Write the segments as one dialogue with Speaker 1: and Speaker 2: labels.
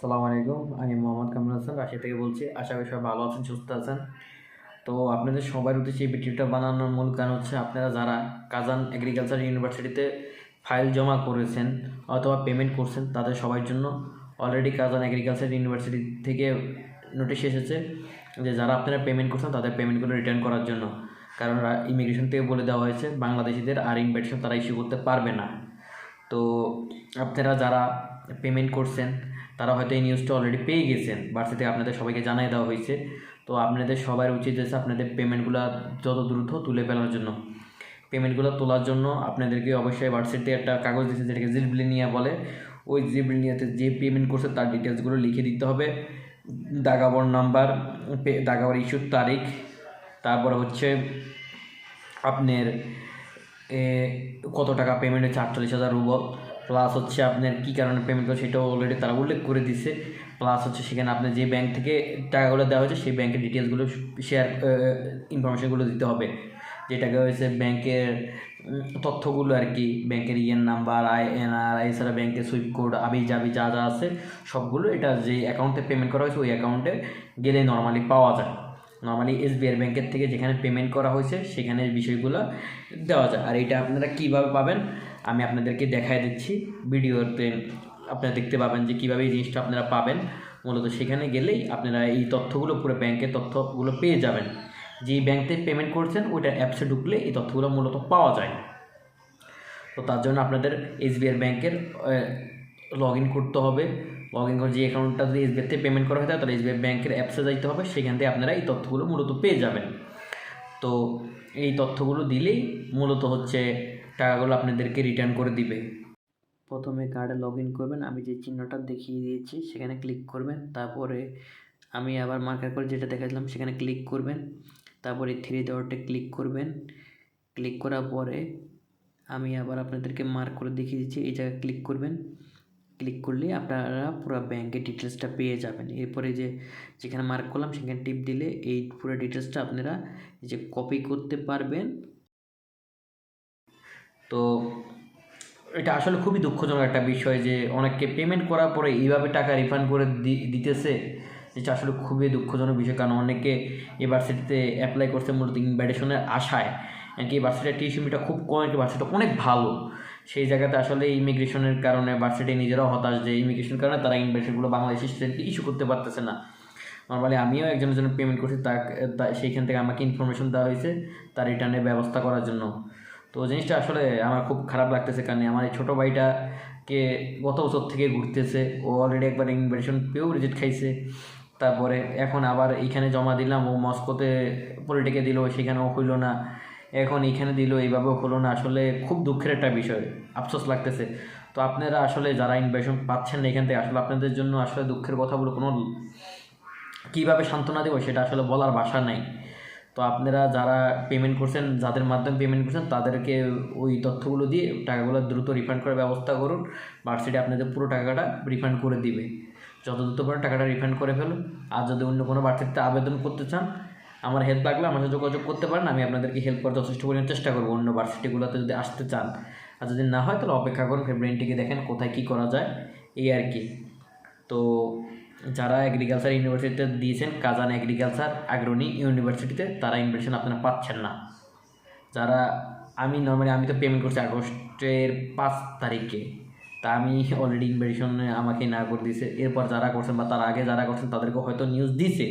Speaker 1: সালাম আলাইকুম। আমি মোহাম্মদ কামরুল হাসান রাশিয়া থেকে বলছি। আশা করি সবাই ভালো আছেন, সুস্থ আছেন। তো আপনাদের সবার উদ্দেশ্যে এই ভিডিওটা বানানোর মূল কারণ হচ্ছে আপনারা যারা কাজান এগ্রিকালচার ইউনিভার্সিটিতে ফাইল জমা করেছেন অথবা পেমেন্ট করছেন, তাদের সবার জন্য অলরেডি কাজান এগ্রিকালচার ইউনিভার্সিটি থেকে নোটিশ এসেছে যে যারা আপনারা পেমেন্ট করছেন, তাদের পেমেন্টগুলো রিটার্ন করার জন্য। কারণ ইমিগ্রেশন থেকে বলে দেওয়া হয়েছে, বাংলাদেশিদের আর ইনভাইটেশন তারা ইস্যু করতে পারবে না। তো আপনারা যারা পেমেন্ট করছেন তারা হয়তো এই নিউজটা অলরেডি পেয়ে গেছেন। ভার্সিটি আপনাদের সবাইকে জানিয়ে দেওয়া হয়েছে। তো আপনাদের সবার উচিত হচ্ছে আপনাদের পেমেন্টগুলো যত দ্রুত তুলে ফেলার জন্য। পেমেন্টগুলো তোলার জন্য আপনাদেরকে অবশ্যই ভার্সিটিতে একটা কাগজ দিচ্ছে যেটাকে জিবলিনিয়া বলে। ওই জিবলিনিয়াতে যে পেমেন্ট করছে, তার ডিটেলসগুলো লিখে দিতে হবে। দাগাবর নাম্বার দাগাবর ইস্যুর তারিখ, তারপর হচ্ছে আপনার কত টাকা পেমেন্ট হচ্ছে আটচল্লিশ হাজার রুবল প্লাস হচ্ছে আপনার কী কারণে পেমেন্ট করে সেটাও অলরেডি তারা উল্লেখ করে দিছে। প্লাস হচ্ছে সেখানে আপনার যে ব্যাংক থেকে টাকাগুলো দেওয়া হয়েছে, সেই ব্যাংকের ডিটেলসগুলো শেয়ার ইনফরমেশনগুলো দিতে হবে। যেটাকে হয়েছে ব্যাংকের তথ্যগুলো আর কি ব্যাংকের E N number I N R এছাড়া ব্যাংকের সুইফট কোড আবি জাবি যা যা আছে, সবগুলো এটা যে অ্যাকাউন্টে পেমেন্ট করা হয়েছে, ওই অ্যাকাউন্টে গেলে নর্মালি পাওয়া যায়। নর্মালি এসবিআই ব্যাংকের থেকে যেখানে পেমেন্ট করা হয়েছে সেখানে বিষয়গুলো দেওয়া যায়। আর এটা আপনারা কীভাবে পাবেন? আমি আপনাদেরকে দেখাই দিচ্ছি ভিডিওতে আপনারা দেখতে পাবেন যে কীভাবে এই জিনিসটা আপনারা পাবেন। মূলত সেখানে গেলেই আপনারা এই তথ্যগুলো, পুরো ব্যাংকের তথ্যগুলো পেয়ে যাবেন। যেই ব্যাংক থেকে পেমেন্ট করছেন, ওইটা অ্যাপসে ঢুকলে এই তথ্যগুলো মূলত পাওয়া যায়। তো তার জন্য আপনাদের এসবিআই ব্যাংকের লগ ইন করতে হবে। লগ ইন করে যে অ্যাকাউন্টটা যদি এসবিআই থেকে পেমেন্ট করা হয়, তাহলে এসবিআই ব্যাংকের অ্যাপসে যাইতে হবে। সেখান থেকে আপনারা এই তথ্যগুলো মূলত পেয়ে যাবেন। তো এই তথ্যগুলো দিলেই মূলত হচ্ছে টাকাগুলো আপনাদেরকে রিটার্ন করে দিবে। প্রথমে কার্ডে লগ ইন করবেন, আমি যে চিহ্নটা দেখিয়ে দিয়েছি সেখানে ক্লিক করবেন, তারপরে আমি আবার মার্কার করে যেটা দেখাচ্ছিলাম সেখানে ক্লিক করবেন, তারপরে থ্রি ডটে ক্লিক করবেন। ক্লিক করার পরে আমি আবার আপনাদেরকে মার্ক করে দেখিয়ে দিচ্ছি, এই জায়গায় ক্লিক করবেন। ক্লিক করলে আপনারা পুরো ব্যাংকের ডিটেলসটা পেয়ে যাবেন। এরপরে যে যেখানে মার্ক করলাম, সেখানে টিপ দিলে এই পুরো ডিটেলসটা আপনারা যে কপি করতে পারবেন। তো এটা আসলে খুবই দুঃখজনক একটা বিষয় যে অনেককে পেমেন্ট করার পরে এইভাবে টাকা রিফান্ড করে দিতেছে। যেটা আসলে খুবই দুঃখজনক বিষয় কারণ অনেকে ইউনিভার্সিটিতে অ্যাপ্লাই করছে মূলত ইনভাইটেশনের আশায়। কি ইউনিভার্সিটির টিউশনটা খুব কম ইউনিভার্সিটিটা অনেক ভালো। সেই জায়গাতে আসলে ইমিগ্রেশনের কারণে ভার্সিটি নিজেরাও হতাশ যে ইমিগ্রেশনের কারণে তারা ইনভাইটেশনগুলো বাংলাদেশি স্টুডেন্টকে ইস্যু করতে পারতেছে না। নর্মালি আমিও একজনের জন্য পেমেন্ট করছি তা, সেইখান থেকে আমাকে ইনফরমেশন দেওয়া হয়েছে তার রিটার্নের ব্যবস্থা করার জন্য। তো জিনিসটা আসলে আমার খুব খারাপ লাগতেছে কারণ আমার এই ছোটো ভাইটাকে গত বছর থেকে ঘুরতেছে, ও অলরেডি একবার ইনভিটেশন পেয়েও রিজেক্ট খাইছে। তারপরে এখন আবার এইখানে জমা দিলাম, ও মস্কোতে পলিটিকে দিল, সেখানেও হইল না। এখন এইখানে দিল এইভাবেও হলো না। আসলে খুব দুঃখের একটা বিষয়, আফসোস লাগতেছে। তো আপনারা আসলে যারা ইনভিটেশন পাচ্ছেন না এখান থেকে, আসলে আপনাদের জন্য আসলে দুঃখের কথাগুলো কোনো কীভাবে সান্ত্বনা দেবো সেটা আসলে বলার ভাষা নাই। তো আপনারা যারা পেমেন্ট করছেন, যাদের মাধ্যমে পেমেন্ট করছেন, তাদেরকে ওই তথ্যগুলো দিয়ে টাকাগুলো দ্রুত রিফান্ড করার ব্যবস্থা করুন। ভার্সিটি আপনাদের পুরো টাকাটা রিফান্ড করে দিবে। যত দ্রুত পারে টাকাটা রিফান্ড করে ফেলুন। আর যদি অন্য কোনো ভার্সিটিতে আবেদন করতে চান আমার হেল্প লাগলে আমার সাথে যোগাযোগ করতে পারেন, আমি আপনাদেরকে হেল্প করার যথেষ্ট পরিমাণ চেষ্টা করব। অন্য ভার্সিটিগুলোতে যদি আসতে চান, আর যদি না হয় তাহলে অপেক্ষা করুন ফেব্রুয়ারিটিকে দেখেন কোথায় কী করা যায়, এই আর কি। তো যারা এগ্রিকালচার ইউনিভার্সিটিতে দিয়েছেন, কাজান এগ্রিকালচার আগ্রণী ইউনিভার্সিটিতে তারা ইনভিটেশন আপনারা পাচ্ছেন না। যারা, আমি নর্মালি আমি তো পেমেন্ট করছি আগস্টের পাঁচ তারিখে, তা আমি অলরেডি ইনভিটেশন আমাকে না করে দিয়েছে। এরপর যারা করছেন বা তার আগে যারা করছেন তাদেরকে হয়তো নিউজ দিছে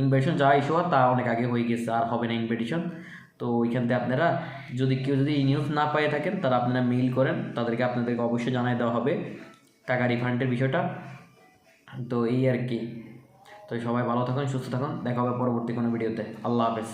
Speaker 1: ইনভিটেশন যা ইস্যু হয় তা অনেক আগে হয়ে গেছে, আর হবে না ইনভাইটেশন তো ওইখান থেকে আপনারা যদি কেউ যদি নিউজ না পেয়ে থাকেন তারা আপনারা মেইল করেন, তাদেরকে আপনাদেরকে অবশ্যই জানাই দেওয়া হবে টাকা রিফান্ডের বিষয়টা। তো এই আর কি। তো সবাই ভালো থাকুন, সুস্থ থাকুন, দেখা হবে পরবর্তী কোনো ভিডিওতে আল্লাহ হাফেজ।